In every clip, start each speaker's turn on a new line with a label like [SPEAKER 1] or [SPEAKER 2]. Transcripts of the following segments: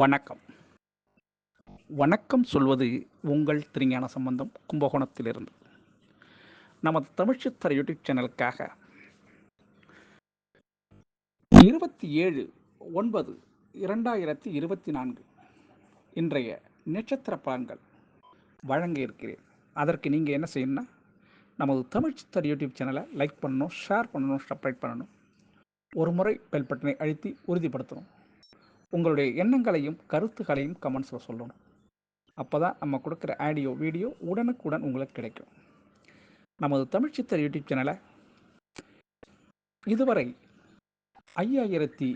[SPEAKER 1] வணக்கம். வணக்கம் சொல்வது உங்கள் திருஞான சம்பந்தம் கும்பகோணத்திலிருந்து. நமது தமிழ்ச்சித்தர யூடியூப் சேனலுக்காக இருபத்தி ஏழு ஒன்பது இரண்டாயிரத்தி இருபத்தி நான்கு இன்றைய நட்சத்திர பலன்கள் வழங்க இருக்கிறேன். அதற்கு நீங்கள் என்ன செய்யணும்னா நமது தமிழ்ச்சித்தர் யூடியூப் சேனலை லைக் பண்ணணும் ஷேர் பண்ணணும் சப்ரைட் பண்ணணும். ஒரு முறை பெல் பட்டனை அழுத்தி உறுதிப்படுத்தணும். உங்களுடைய எண்ணங்களையும் கருத்துக்களையும் கமெண்ட்ஸில் சொல்லணும். அப்போ தான் நம்ம கொடுக்குற ஆடியோ வீடியோ உடனுக்குடன் உங்களுக்கு கிடைக்கும். நமது தமிழ் சித்தர் யூடியூப் சேனலை இதுவரை ஐயாயிரத்தி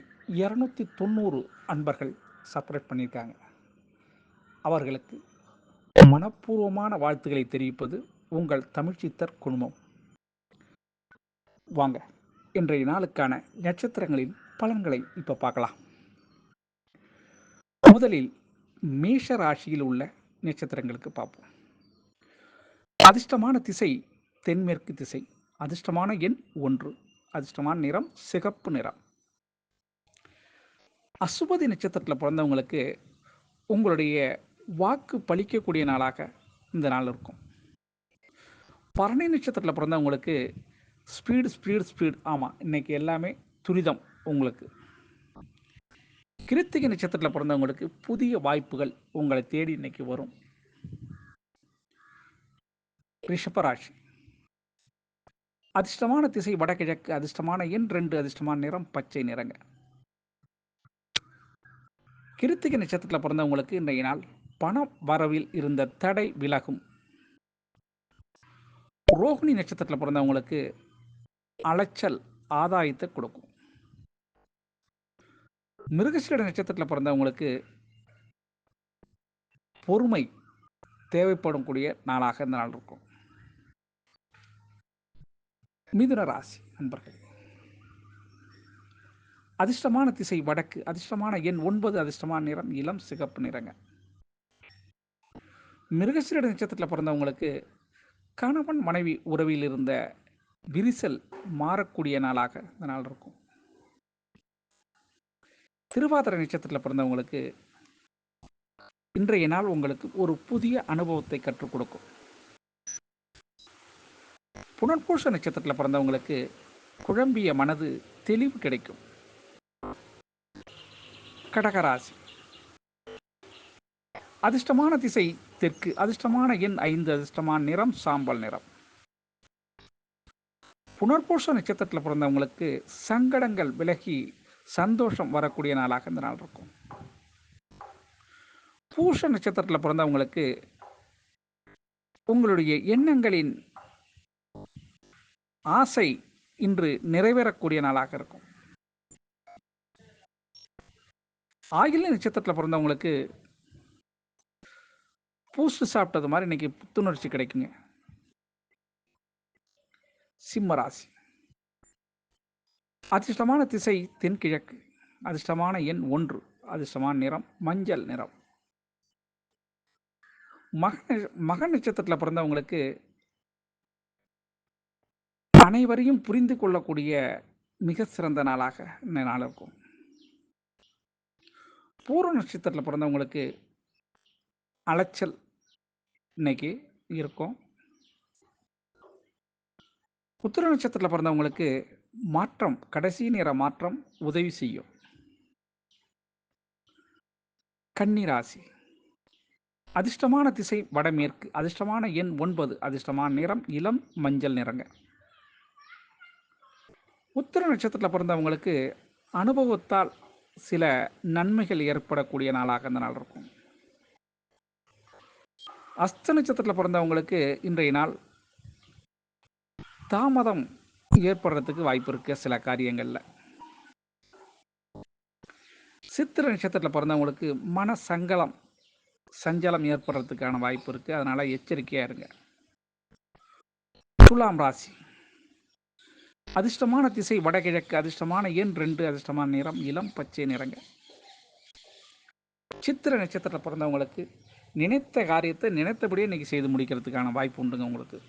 [SPEAKER 1] இரநூத்தி தொண்ணூறு அன்பர்கள் சப்ஸ்கிரைப் பண்ணியிருக்காங்க. அவர்களுக்கு மனப்பூர்வமான வாழ்த்துக்களை தெரிவிப்பது உங்கள் தமிழ் சித்தர் குழுமம். வாங்க இன்றைய நாளுக்கான நட்சத்திரங்களின் பலன்களை இப்போ பார்க்கலாம். முதலில் மேஷ ராசியில் உள்ள நட்சத்திரங்களுக்கு பார்ப்போம். அதிர்ஷ்டமான திசை தென்மேற்கு திசை. அதிர்ஷ்டமான எண் ஒன்று. அதிர்ஷ்டமான நிறம் சிகப்பு நிறம். அசுபதி நட்சத்திரத்தில் பிறந்தவங்களுக்கு உங்களுடைய வாக்கு பலிக்கக்கூடிய நாளாக இந்த நாள் இருக்கும். பரணி நட்சத்திரத்தில் பிறந்தவங்களுக்கு ஸ்பீடு ஸ்பீடு ஸ்பீடு. ஆமாம் இன்றைக்கி எல்லாமே துரிதம் உங்களுக்கு. கிருத்திகை நட்சத்திரத்தில் பிறந்தவங்களுக்கு புதிய வாய்ப்புகள் உங்களை தேடி இன்னைக்கு வரும். ரிஷபராசி அதிர்ஷ்டமான திசை வடகிழக்கு அதிர்ஷ்டமான எண் ரெண்டு அதிர்ஷ்டமான நிறம் பச்சை நிறங்க. கிருத்திகை நட்சத்திரத்தில் பிறந்தவங்களுக்கு இன்றைய நாள் பண வரவில் இருந்த தடை விலகும். ரோகிணி நட்சத்திரத்தில் பிறந்தவங்களுக்கு அலைச்சல் ஆதாயத்தை கொடுக்கும். மிருகசீட நட்சத்திரத்தில் பிறந்தவங்களுக்கு பொறுமை தேவைப்படும் கூடிய நாளாக இந்த நாள் இருக்கும். மிதுன ராசி நண்பர்கள் அதிர்ஷ்டமான திசை வடக்கு அதிர்ஷ்டமான எண் ஒன்பது அதிர்ஷ்டமான நிறம் இளம் சிகப்பு நிறங்க. மிருகசீட நட்சத்திரத்தில் பிறந்தவங்களுக்கு கணவன் மனைவி உறவில் இருந்த விரிசல் மாறக்கூடிய நாளாக இந்த நாள் இருக்கும். திருவாதிரை நட்சத்திரத்தில் பிறந்தவங்களுக்கு இன்றைய நாள் உங்களுக்கு ஒரு புதிய அனுபவத்தை கற்றுக் கொடுக்கும். புனர்பூச நட்சத்திரத்தில் பிறந்தவங்களுக்கு குழம்பிய மனது தெளிவு கிடைக்கும். கடகராசி. அதிர்ஷ்டமான திசை தெற்கு அதிர்ஷ்டமான எண் ஐந்து அதிர்ஷ்டமான நிறம் சாம்பல் நிறம். புனர்பூச நட்சத்திரத்தில் பிறந்தவங்களுக்கு சங்கடங்கள் விலகி சந்தோஷம் வரக்கூடிய நாளாக இந்த நாள் இருக்கும். பூஷ நட்சத்திரத்தில் பிறந்தவங்களுக்கு உங்களுடைய எண்ணங்களின் ஆசை இன்று நிறைவேறக்கூடிய நாளாக இருக்கும். ஆகில நட்சத்திரத்தில் பிறந்தவங்களுக்கு பூசு சாப்பிட்டது மாதிரி இன்னைக்கு புத்துணர்ச்சி கிடைக்குங்க. சிம்மராசி அதிர்ஷ்டமான திசை தென்கிழக்கு. அதிர்ஷ்டமான எண் ஒன்று. அதிர்ஷ்டமான நிறம் மஞ்சள் நிறம். மக மக நட்சத்திரத்தில் பிறந்தவங்களுக்கு அனைவரையும் புரிந்து கொள்ளக்கூடிய மிக சிறந்த நாளாக இந்த நாள் இருக்கும். பூர்வ நட்சத்திரத்தில் பிறந்தவங்களுக்கு அலைச்சல் இன்னைக்கு இருக்கும். உத்திர நட்சத்திரத்தில் பிறந்தவங்களுக்கு மாற்றம் கடைசி நேர மாற்றம் உதவி செய்யும். கன்னிராசி அதிர்ஷ்டமான திசை வடமேற்கு அதிர்ஷ்டமான எண் ஒன்பது அதிர்ஷ்டமான நிறம் இளம் மஞ்சள் நிறங்க. உத்திர நட்சத்திரத்தில் பிறந்தவங்களுக்கு அனுபவத்தால் சில நன்மைகள் ஏற்படக்கூடிய நாளாக இந்த நாள் இருக்கும். அஸ்த நட்சத்திரத்தில் பிறந்தவங்களுக்கு இன்றைய நாள் தாமதம் ஏற்படுறதுக்கு வாய்ப்பு இருக்கு சில காரியங்களில். சித்திர நட்சத்திரத்தில் பிறந்தவங்களுக்கு மன சங்கலம் சஞ்சலம் ஏற்படுறதுக்கான வாய்ப்பு இருக்கு. அதனால எச்சரிக்கையா இருங்க. துலாம் ராசி. அதிர்ஷ்டமான திசை வடகிழக்கு அதிர்ஷ்டமான எண் ரெண்டு அதிர்ஷ்டமான நிறம் இளம் பச்சை நிறங்க. சித்திர நட்சத்திரத்தில் பிறந்தவங்களுக்கு நினைத்த காரியத்தை நினைத்தபடியே இன்னைக்கு செய்து முடிக்கிறதுக்கான வாய்ப்பு உண்டுங்க உங்களுக்கு.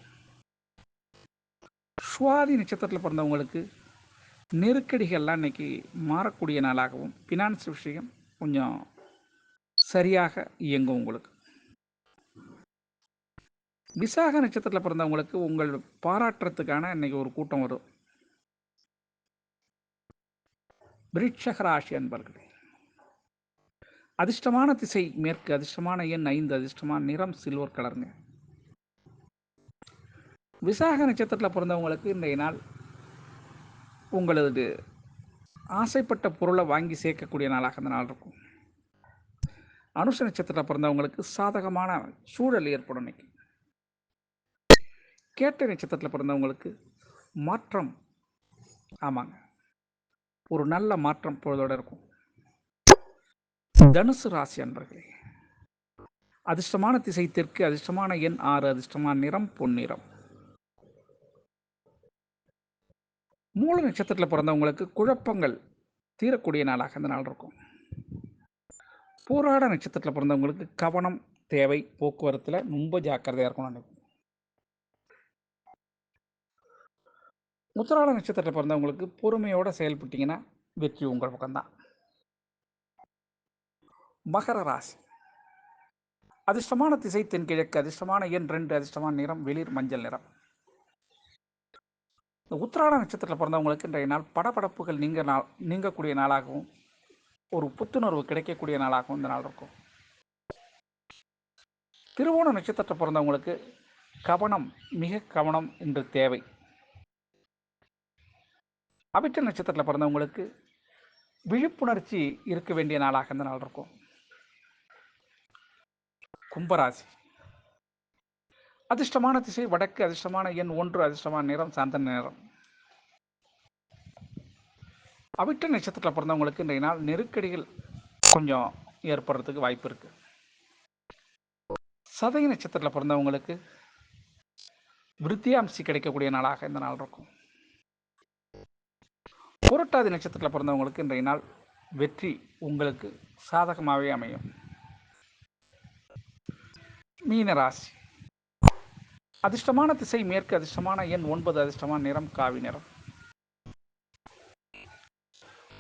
[SPEAKER 1] சுவாதி நட்சத்திரத்தில் பிறந்தவங்களுக்கு நெருக்கடிகள்லாம் இன்னைக்கு மாறக்கூடிய நாளாகவும் ஃபினான்ஸ் விஷயம் கொஞ்சம் சரியாக இயங்கும் உங்களுக்கு. விசாக நட்சத்திரத்தில் பிறந்தவங்களுக்கு உங்கள் பாராட்டுறதுக்கான இன்னைக்கு ஒரு கூட்டம் வரும். விருட்சக ராசி அன்பர்களே அதிர்ஷ்டமான திசை மேற்கு அதிர்ஷ்டமான எண் ஐந்து அதிர்ஷ்டமான நிறம் சில்வர் கலருங்க. விசாக நட்சத்திரத்தில் பிறந்தவங்களுக்கு இன்றைய நாள் உங்களது ஆசைப்பட்ட பொருளை வாங்கி சேர்க்கக்கூடிய நாளாக அந்த நாள் இருக்கும். அனுஷ நட்சத்திரத்தில் பிறந்தவங்களுக்கு சாதகமான சூழல் ஏற்படும் இன்னைக்கு கேட்ட நட்சத்திரத்தில் பிறந்தவங்களுக்கு மாற்றம் ஆமாங்க ஒரு நல்ல மாற்றம் பொழுதோட இருக்கும். தனுசு ராசி அன்பர்களே அதிர்ஷ்டமான திசை தெற்கு அதிர்ஷ்டமான எண் ஆறு அதிர்ஷ்டமான நிறம் பொன்னிறம் மூல நட்சத்திரத்தில் பிறந்தவங்களுக்கு குழப்பங்கள் தீரக்கூடிய நாளாக இந்த நாள் இருக்கும். போராட நட்சத்திரத்தில் பிறந்தவங்களுக்கு கவனம் தேவை போக்குவரத்தில் ரொம்ப ஜாக்கிரதையாக இருக்கணும் நினைக்கும் உத்திராட நட்சத்திரத்தில் பிறந்தவங்களுக்கு பொறுமையோடு செயல்பட்டீங்கன்னா வெற்றி உங்கள் பக்கம்தான். மகர ராசி. அதிர்ஷ்டமான திசை தென்கிழக்கு அதிர்ஷ்டமான எண் ரெண்டு அதிர்ஷ்டமான நிறம் வெளிர் மஞ்சள் நிறம். இந்த உத்திராட நட்சத்திரத்தில் பிறந்தவங்களுக்கு இன்றைய நாள் படபடப்புகள் நீங்க நாள் நீங்கக்கூடிய நாளாகவும் ஒரு புத்துணர்வு கிடைக்கக்கூடிய நாளாகவும் இந்த நாள் இருக்கும். திருவோண நட்சத்திரத்தில் பிறந்தவங்களுக்கு கவனம் மிக கவனம் என்று தேவை. அபிச்ச நட்சத்திரத்தில் பிறந்தவங்களுக்கு விழிப்புணர்ச்சி இருக்க வேண்டிய நாளாக இந்த நாள் இருக்கும். கும்பராசி. அதிர்ஷ்டமான திசை வடக்கு அதிர்ஷ்டமான எண் ஒன்று அதிர்ஷ்டமான நிறம் சாந்தன நிறம். அவிட்ட நட்சத்திரத்தில் பிறந்தவங்களுக்கு இன்றைய நாள் நெருக்கடிகள் கொஞ்சம் ஏற்படுறதுக்கு வாய்ப்பு இருக்கு. சதய நட்சத்திரத்தில் பிறந்தவங்களுக்கு விருத்தியாம்சி கிடைக்கக்கூடிய நாளாக இந்த நாள் இருக்கும். புரட்டாதி நட்சத்திரத்தில் பிறந்தவங்களுக்கு இன்றைய நாள் வெற்றி உங்களுக்கு சாதகமாகவே அமையும். மீனராசி. அதிர்ஷ்டமான திசை மேற்கு அதிர்ஷ்டமான எண் ஒன்பது அதிர்ஷ்டமான நிறம் காவி நிறம்.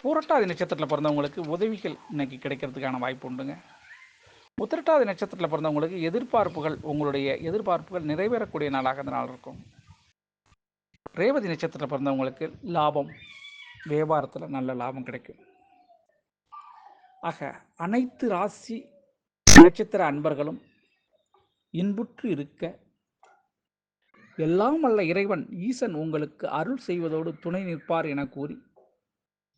[SPEAKER 1] பூரட்டாதி நட்சத்திரத்தில் பிறந்தவங்களுக்கு உதவிகள் இன்னைக்கு கிடைக்கிறதுக்கான வாய்ப்பு உண்டுங்க. உத்திரட்டாதி நட்சத்திரத்தில் பிறந்தவங்களுக்கு எதிர்பார்ப்புகள் உங்களுடைய எதிர்பார்ப்புகள் நிறைவேறக்கூடிய நாளாக இந்த நாள் இருக்கும். ரேவதி நட்சத்திரத்தில் பிறந்தவங்களுக்கு லாபம் வியாபாரத்தில் நல்ல லாபம் கிடைக்கும். ஆக அனைத்து ராசி நட்சத்திர அன்பர்களும் இன்புற்று இருக்க எல்லாம் வல்ல இறைவன் ஈசன் உங்களுக்கு அருள் செய்வதோடு துணை நிற்பார் என கூறி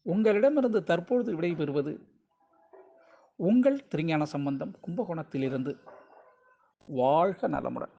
[SPEAKER 1] உங்களிடமிருந்து தற்பொழுது விடைபெறுவது உங்கள் திருஞான சம்பந்தம் கும்பகோணத்திலிருந்து. வாழ்க நலமுடன்.